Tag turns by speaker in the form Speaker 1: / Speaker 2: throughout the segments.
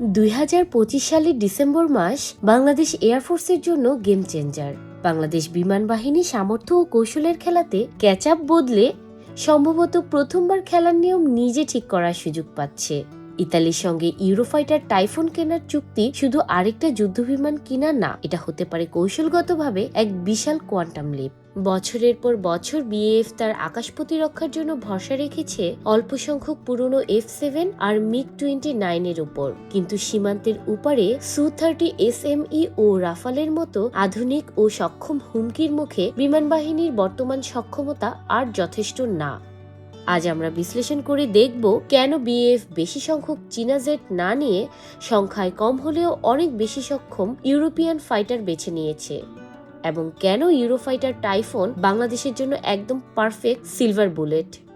Speaker 1: দুই হাজার পঁচিশ সালের ডিসেম্বর মাস বাংলাদেশ এয়ারফোর্সের জন্য গেম চেঞ্জার বাংলাদেশ বিমান বাহিনী সামর্থ্য ও কৌশলের খেলাতে ক্যাচ আপ বদলে সম্ভবত প্রথমবার খেলার নিয়ম নিজে ঠিক করার সুযোগ পাচ্ছে। ইতালির সঙ্গে ইউরোফাইটার টাইফুন কেনার চুক্তি শুধু আরেকটা যুদ্ধবিমান কিনা না, এটা হতে পারে কৌশলগতভাবে এক বিশাল কোয়ান্টাম লিপ বছরের পর বছর বিএএফ তার আকাশ প্রতিরক্ষার জন্য ভরসা রেখেছে অল্প সংখ্যক পুরনো এফ সেভেন আর মিগ টোয়েন্টি নাইনের উপর। কিন্তু সীমান্তের উপারে Su thirty S M E ও রাফালের মতো আধুনিক ও সক্ষম হুমকির মুখে বিমান বাহিনীর বর্তমান সক্ষমতা আর যথেষ্ট না। আজ আমরা বিশ্লেষণ করে দেখব কেন বিএফ বেশি সংখ্যক চীনা জেট না নিয়ে সংখ্যায় কম হলেও অনেক বেশি সক্ষম ইউরোপিয়ান ফাইটার বেছে নিয়েছে। এবং কেন ইউরোফাইটার টাইফোন বাংলাদেশের জন্য একদম perfect silver bullet?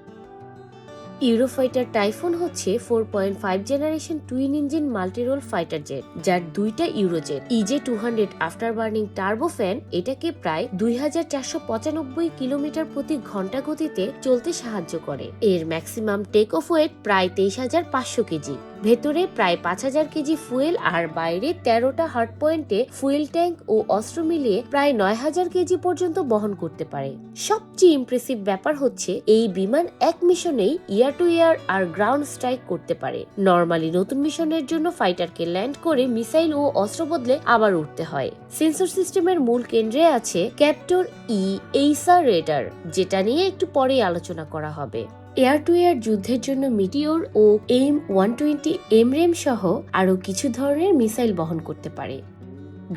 Speaker 1: Eurofighter Typhoon হচ্ছে four point five generation twin engine multirole fighter jet যার দুইটা Eurojet EJ two hundred afterburning turbofan এটাকে প্রায় দুই হাজার চারশো পঁচানব্বই কিলোমিটার প্রতি ঘণ্টা গতিতে চলতে সাহায্য করে। এর ম্যাক্সিমাম টেক অফ ওয়েট প্রায় তেইশ হাজার পাঁচশো কেজি। ভেতরে প্রায় পাঁচ হাজার কেজি ফুয়েল আর বাইরে তেরোটা হার্ড পয়েন্টে ফুয়েল ট্যাঙ্ক ও অস্ত্র মিলিয়ে প্রায় নয় হাজার কেজি পর্যন্ত বহন করতে পারে। সবচেয়ে ইমপ্রেসিভ ব্যাপার হচ্ছে, এই বিমান এক মিশনেই ইয়ার টু ইয়ার আর গ্রাউন্ড স্ট্রাইক করতে পারে। নর্মালি নতুন মিশনের জন্য ফাইটারকে ল্যান্ড করে মিসাইল ও অস্ত্র বদলে আবার উঠতে হয়। সেন্সর সিস্টেমের মূল কেন্দ্রে আছে ক্যাপ্টর ই এইসা রেডার যেটা নিয়ে একটু পরেই আলোচনা করা হবে। এয়ার টু এয়ার যুদ্ধের জন্য মিটিওর ও এম ওয়ান টোয়েন্টি এমরেম সহ আরও কিছু ধরনের মিসাইল বহন করতে পারে।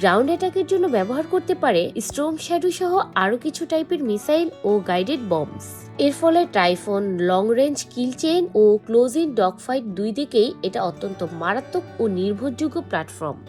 Speaker 1: গ্রাউন্ড অ্যাটাকের জন্য ব্যবহার করতে পারে স্ট্রোম শ্যাডো সহ আরও কিছু টাইপের মিসাইল ও গাইডেড বম্বস এর ফলে Typhoon long range kill chain O close in dog fight দুই দিকেই এটা অত্যন্ত মারাত্মক ও নির্ভরযোগ্য প্ল্যাটফর্ম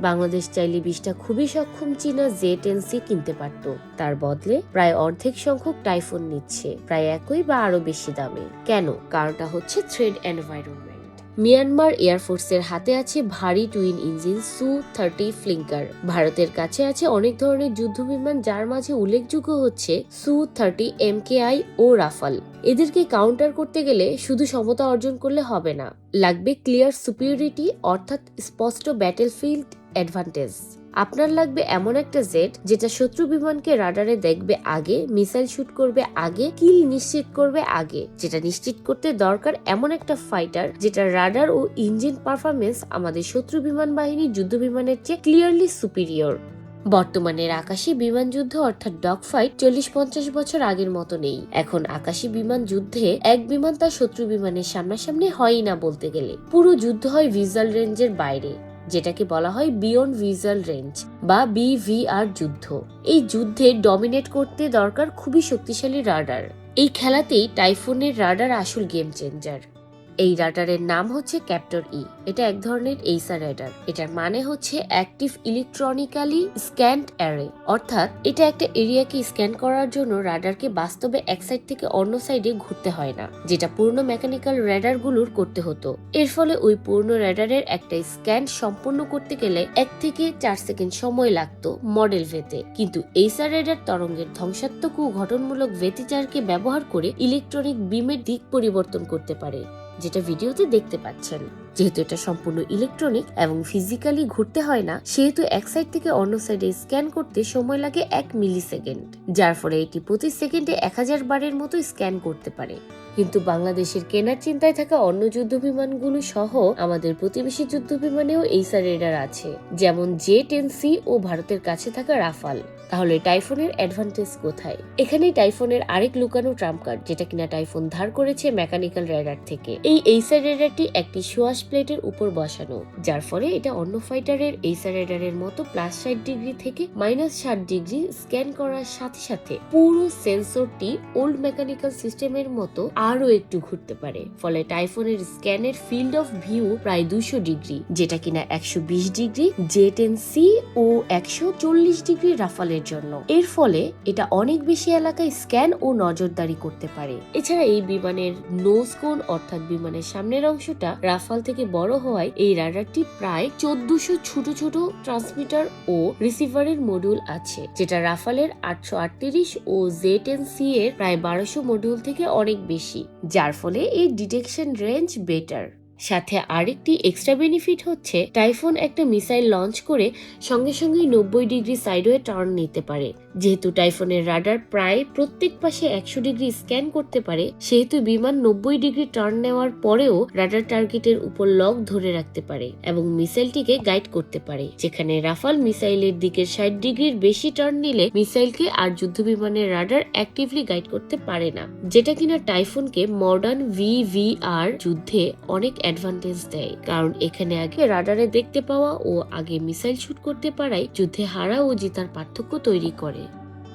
Speaker 1: বাংলাদেশ চাইলে বিশটা খুবই সক্ষম চীনা জেট এনসি কিনতে পারত। তার বদলে প্রায় অর্ধেক সংখ্যক টাইফোন নিচ্ছে, প্রায় একই বা আরও বেশি দামে। কেন? কারণটা হচ্ছে থ্রেড এনভায়রনমেন্ট মিয়ানমার এয়ারফোর্সের হাতে আছে ভারী twin engine Su thirty flanker. ভারতের কাছে আছে অনেক ধরনের যুদ্ধবিমান যার মাঝে উল্লেখযোগ্য হচ্ছে সু থার্টি এমকেআই ও রাফাল। এদেরকে কাউন্টার করতে গেলে শুধু সমতা অর্জন করলে হবে না, লাগবে ক্লিয়ার সুপিরিটি অর্থাৎ স্পষ্ট ব্যাটেলফিল্ড অ্যাডভান্টেজ আপনার লাগবে এমন একটা জেট যেটা শত্রু বিমানকে রাডারে দেখবে আগে, মিসাইল শুট করবে আগে, কিল নিশ্চিত করবে আগে। যেটা নিশ্চিত করতে দরকার এমন একটা ফাইটার যেটা রাডার ও ইঞ্জিন পারফরমেন্স আমাদের শত্রু বিমান বাহিনীর যুদ্ধ বিমানের চেয়ে ক্লিয়ারলি সুপিরিয়র বর্তমানের আকাশি বিমান যুদ্ধ অর্থাৎ ডগ ফাইট চল্লিশ পঞ্চাশ বছর আগের মতো নেই। এখন আকাশি বিমান যুদ্ধে এক বিমান তার শত্রু বিমানের সামনাসামনি হয়ই না বলতে গেলে। পুরো যুদ্ধ হয় ভিজুয়াল রেঞ্জের বাইরে। যেটাকে বলা হয় বিয়ন্ড ভিজাল রেঞ্জ বা বিভিআর যুদ্ধ। এই যুদ্ধে ডমিনেট করতে দরকার খুবই শক্তিশালী রাডার। এই খেলাতেই টাইফুনের রাডার আসল গেম চেঞ্জার এই রাডারের নাম হচ্ছে ক্যাপ্টর ই। এটা এক ধরনের এইসা রাডার। এটার মানে হচ্ছে অ্যাক্টিভ ইলেকট্রনিক্যালি স্ক্যান্ড অ্যারে। অর্থাৎ এটা একটা এরিয়াকে স্ক্যান করার জন্য রাডারকে বাস্তবে এক সাইড থেকে অন্য সাইডে ঘুরতে হয় না, যেটা পূর্ণ মেকানিক্যাল র্যাডারগুলোর করতে হতো। এর ফলে ওই পূর্ণ র্যাডারের একটা স্ক্যান সম্পূর্ণ করতে গেলে এক থেকে চার সেকেন্ড সময় লাগতো মডেল ভেতে। কিন্তু এইসা রেডার তরঙ্গের ধ্বংসাত্মক ও ঘটনমূলক ভেতিচারকে ব্যবহার করে ইলেকট্রনিক বিমের দিক পরিবর্তন করতে পারে। যেটা ভিডিওতে দেখতে পাচ্ছেন। যেহেতু এটা সম্পূর্ণ ইলেকট্রনিক এবং ফিজিক্যালি ঘুরতে হয় না, সেহেতু এক সাইড থেকে অন্য সাইডে স্ক্যান করতে সময় লাগে এক মিলি সেকেন্ড যার ফলে এটি প্রতি সেকেন্ডে এক হাজার বারের মতো স্ক্যান করতে পারে। কিন্তু বাংলাদেশের কেনার চিন্তায় থাকা অন্য যুদ্ধ বিমানগুলো সহ আমাদের প্রতিবেশী যুদ্ধ বিমানেও এইসা রেডার আছে, যেমন জে টেন সি ও ভারতের কাছে থাকা রাফাল তাহলে টাইফোনের অ্যাডভান্টেজ কোথায়? এখানেই টাইফোনের আরেক লুকানো ট্রাম্প কার্ড যেটা কিনা টাইফোন ধার করেছে মেকানিক্যাল রেডার থেকে। এই এইসা রেডারটি একটি সোয়াশ প্লেটের উপর বসানো, যার ফলে এটা অন্য ফাইটারের এইসা রেডারের মতো প্লাস ষাট ডিগ্রি থেকে মাইনাস ষাট ডিগ্রি স্ক্যান করার সাথে সাথে পুরো সেন্সরটি ওল্ড মেকানিক্যাল সিস্টেমের মতো আরও একটু ঘুরতে পারে। ফলে টাইফোনের স্ক্যানের ফিল্ড অফ ভিউ প্রায় দুশো ডিগ্রি যেটা কিনা একশো বিশ ডিগ্রি জে টেন সি ও একশো চল্লিশ ডিগ্রি রাফালের জন্য। এর ফলে এটা অনেক বেশি এলাকায় স্ক্যান ও নজরদারি করতে পারে। এছাড়া এই বিমানের নোজ কোন অর্থাৎ বিমানের সামনের অংশটা রাফাল থেকে বড় হওয়ায় এই রাডারটি প্রায় চোদ্দশো ছোট ছোট ট্রান্সমিটার ও রিসিভারের মডিউল আছে, যেটা রাফালের আটশো আটত্রিশ ও জেড এন সি এর প্রায় বারোশো মডিউল থেকে অনেক বেশি, যার ফলে এই ডিটেকশন রেঞ্জ বেটার সাথে আরেকটি এক্সট্রা বেনিফিট হচ্ছে টাইফুন একটা মিসাইল লঞ্চ করে সঙ্গে সঙ্গেই নব্বই ডিগ্রি সাইডওয়ে টার্ন নিতে পারে। যেহেতু টাইফুনের রাডার প্রায় প্রত্যেক পাশে একশো ডিগ্রি স্ক্যান করতে পারে, সেহেতু বিমান নব্বই ডিগ্রি টার্ন নেওয়ার পরেও রাডার টার্গেটের উপর লক ধরে রাখতে পারে এবং মিসাইলটিকে গাইড করতে পারে। যেখানে রাফাল মিসাইলের দিকের ষাট ডিগ্রির বেশি টার্ন নিলে মিসাইলকে আর যুদ্ধ বিমানের রাডার অ্যাক্টিভলি গাইড করতে পারে না, যেটা কিনা টাইফুনকে মডার্ন ভিভিআর যুদ্ধে অনেক অ্যাডভান্টেজ দেয়। কারণ এখানে আগে রাডারে দেখতে পাওয়া ও আগে মিসাইল শুট করতে পারাই যুদ্ধে হারা ও জেতার পার্থক্য তৈরি করে।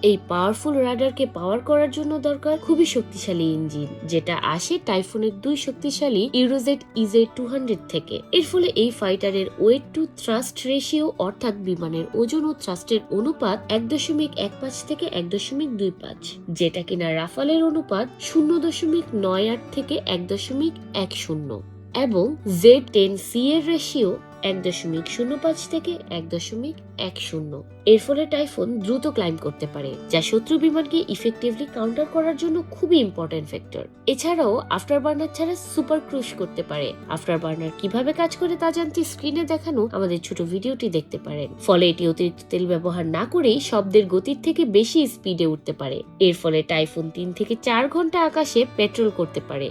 Speaker 1: এই পাওয়ারফুল রাডারকে পাওয়ার করার জন্য দরকার খুবই শক্তিশালী ইঞ্জিন, যেটা আসে টাইফুনের দুই শক্তিশালী ইউরোজেট ইজে টু হান্ড্রেড থেকে। এর ফলে এই ফাইটারের ওয়েট টু থ্রাস্ট রেশিও, অর্থাৎ বিমানের ওজন ও থ্রাস্টের অনুপাত এক দশমিক এক পাঁচ থেকে এক দশমিক দুই পাঁচ, যেটা কিনা রাফালের অনুপাত শূন্য দশমিক নয় আট থেকে এক দশমিক এক শূন্য। এবং জেড টেন সি এর রেশিও এক দশমিক শূন্য পাঁচ থেকে এক দশমিক এক শূন্য। এর ফলে টাইফুন দ্রুত ক্লাইম করতে পারে, যা শত্রু বিমানকে ইফেক্টিভলি কাউন্টার করার জন্য খুবই ইম্পর্টেন্ট ফ্যাক্টর এছাড়াও আফটার বার্নার ছাড়া সুপার ক্রুশ করতে পারে। আফটার বার্নার কীভাবে কাজ করে তা জানতে স্ক্রিনে দেখানো আমাদের ছোট ভিডিওটি দেখতে পারেন। ফলে এটি অতিরিক্ত তেল ব্যবহার না করেই শব্দের গতির থেকে বেশি স্পিডে উঠতে পারে। এর ফলে টাইফুন তিন থেকে চার ঘণ্টা আকাশে পেট্রোল করতে পারে।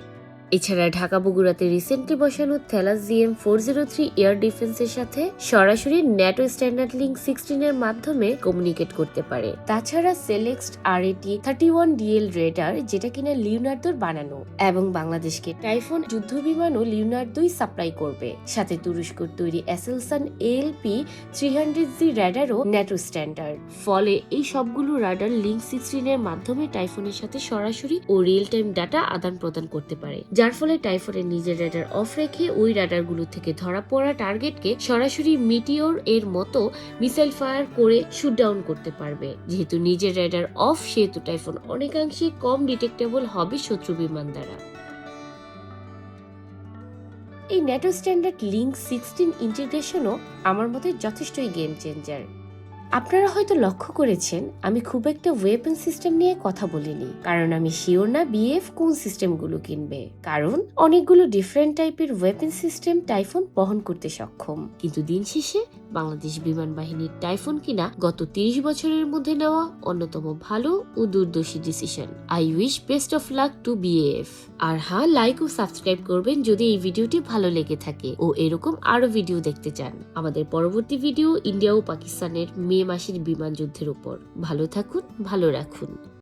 Speaker 1: এছাড়া ঢাকা বগুড়াতে রিসেন্টলি বসানো Thales GM four zero three air ডিফেন্সের সাথে সরাসরি ন্যাটো স্ট্যান্ডার্ড লিঙ্ক সিক্সটিন এর মাধ্যমে কমিউনিকেট করতে পারে। তাছাড়া সেলেক্সড আর এটি থার্টি ওয়ান ডিএল রেডার যেটা কিনা লিওনার্দোর বানানো, এবং বাংলাদেশকে টাইফুন যুদ্ধ বিমানও লিওনার্দোই সাপ্লাই করবে। সাথে তুরস্কর তৈরি Aselsan LP three hundred G র্যাডারও NATO standard ফলে এই সবগুলো রাডার লিঙ্ক সিক্সটিন এর মাধ্যমে টাইফুনের সাথে সরাসরি ও রিয়েল টাইম ডাটা আদান প্রদান করতে পারে যার ফলে টাইফুনের নিজের রাডার অফ রেখে ওই রাডারগুলো থেকে ধরা পড়া টার্গেটকে সরাসরি মিটিওর এর মতো মিসাইল ফায়ার করে শুট ডাউন করতে পারবে। যেহেতু নিজের রাডার অফ, সেহেতু টাইফুন অনেকাংশে কম ডিটেক্টেবল হবে শত্রু বিমান দ্বারা। এই ন্যাটো স্ট্যান্ডার্ড লিঙ্ক সিক্সটিন ইন্টিগ্রেশনও আমার মতে যথেষ্টই গেম চেঞ্জার আপনারা হয়তো লক্ষ্য করেছেন, আমি খুব একটা ওয়েপন সিস্টেম নিয়ে কথা বলিনি। কারণ আমি শিওর না বিএফ কোন সিস্টেমগুলো কিনবে। কারণ অনেকগুলো ডিফারেন্ট টাইপের ওয়েপন সিস্টেম টাইফোন বহন করতে সক্ষম। কিন্তু দিন শেষে বাংলাদেশ বিমান বাহিনীর টাইফুন কিনা গত তিরিশ বছরের মধ্যে নেওয়া অন্যতম ভালো ও দূরদর্শী decision. I wish best of luck to BF আর হ্যাঁ লাইক ও সাবস্ক্রাইব করবেন যদি এই ভিডিওটি ভালো লেগে থাকে। ও এরকম আরও ভিডিও দেখতে চান। আমাদের পরবর্তী ভিডিও ইন্ডিয়া ও পাকিস্তানের মে মাসের বিমান যুদ্ধের উপর। ভালো থাকুন, ভালো রাখুন।